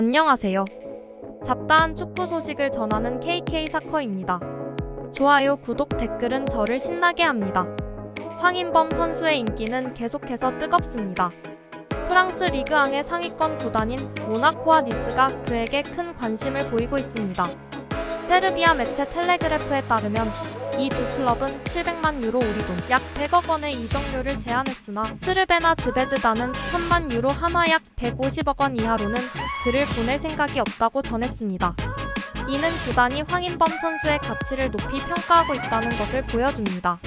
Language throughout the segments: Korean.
안녕하세요. 잡다한 축구 소식을 전하는 KK 사커입니다. 좋아요, 구독, 댓글은 저를 신나게 합니다. 황인범 선수의 인기는 계속해서 뜨겁습니다. 프랑스 리그앙의 상위권 구단인 모나코와 니스가 그에게 큰 관심을 보이고 있습니다. 세르비아 매체 텔레그래프에 따르면 이 두 클럽은 700만 유로 우리 돈 약 100억 원의 이적료를 제안했으나 스르베나 즈베즈다는 1000만 유로 한화 약 150억 원 이하로는 그를 보낼 생각이 없다고 전했습니다. 이는 구단이 황인범 선수의 가치를 높이 평가하고 있다는 것을 보여줍니다.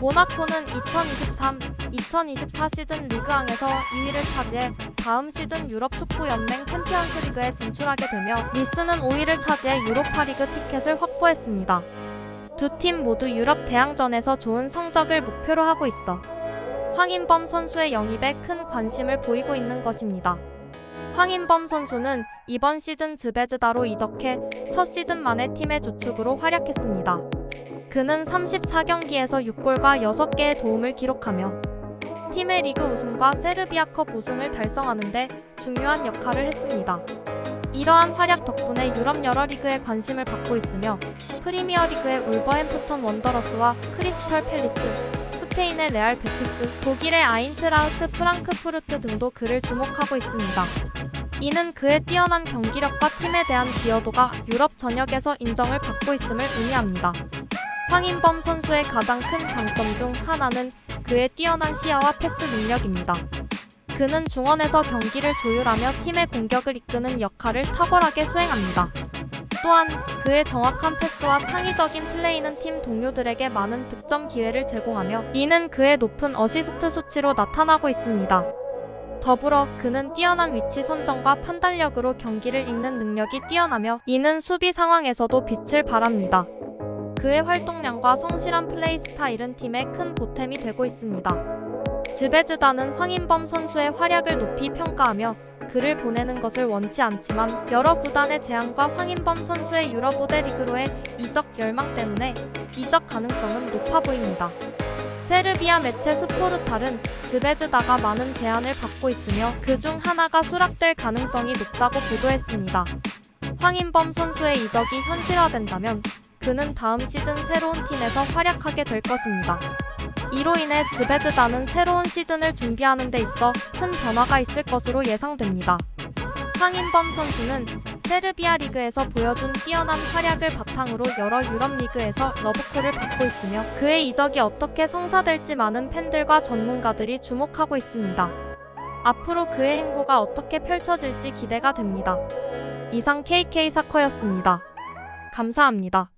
모나코는 2023-2024 시즌 리그왕에서 2위를 차지해 다음 시즌 유럽 축구 연맹 챔피언스 리그에 진출하게 되며 니스는 5위를 차지해 유로파리그 티켓을 확보했습니다. 두 팀 모두 유럽 대항전에서 좋은 성적을 목표로 하고 있어 황인범 선수의 영입에 큰 관심을 보이고 있는 것입니다. 황인범 선수는 이번 시즌 즈베즈다로 이적해 첫 시즌 만에 팀의 주축으로 활약했습니다. 그는 34경기에서 6골과 6개의 도움을 기록하며 팀의 리그 우승과 세르비아컵 우승을 달성하는데 중요한 역할을 했습니다. 이러한 활약 덕분에 유럽 여러 리그에 관심을 받고 있으며 프리미어 리그의 울버햄프턴 원더러스와 크리스털 팰리스, 스페인의 레알 베티스, 독일의 아인트라우트 프랑크푸르트 등도 그를 주목하고 있습니다. 이는 그의 뛰어난 경기력과 팀에 대한 기여도가 유럽 전역에서 인정을 받고 있음을 의미합니다. 황인범 선수의 가장 큰 장점 중 하나는 그의 뛰어난 시야와 패스 능력입니다. 그는 중원에서 경기를 조율하며 팀의 공격을 이끄는 역할을 탁월하게 수행합니다. 또한 그의 정확한 패스와 창의적인 플레이는 팀 동료들에게 많은 득점 기회를 제공하며 이는 그의 높은 어시스트 수치로 나타나고 있습니다. 더불어 그는 뛰어난 위치 선정과 판단력으로 경기를 읽는 능력이 뛰어나며 이는 수비 상황에서도 빛을 발합니다. 그의 활동량과 성실한 플레이 스타일은 팀의 큰 보탬이 되고 있습니다. 즈베즈다는 황인범 선수의 활약을 높이 평가하며 그를 보내는 것을 원치 않지만 여러 구단의 제안과 황인범 선수의 유럽 5대 리그로의 이적 열망 때문에 이적 가능성은 높아 보입니다. 세르비아 매체 스포르탈은 즈베즈다가 많은 제안을 받고 있으며 그 중 하나가 수락될 가능성이 높다고 보도했습니다. 황인범 선수의 이적이 현실화된다면 그는 다음 시즌 새로운 팀에서 활약하게 될 것입니다. 이로 인해 즈베즈다는 새로운 시즌을 준비하는 데 있어 큰 변화가 있을 것으로 예상됩니다. 황인범 선수는 세르비아 리그에서 보여준 뛰어난 활약을 바탕으로 여러 유럽 리그에서 러브콜을 받고 있으며 그의 이적이 어떻게 성사될지 많은 팬들과 전문가들이 주목하고 있습니다. 앞으로 그의 행보가 어떻게 펼쳐질지 기대가 됩니다. 이상 KK 사커였습니다. 감사합니다.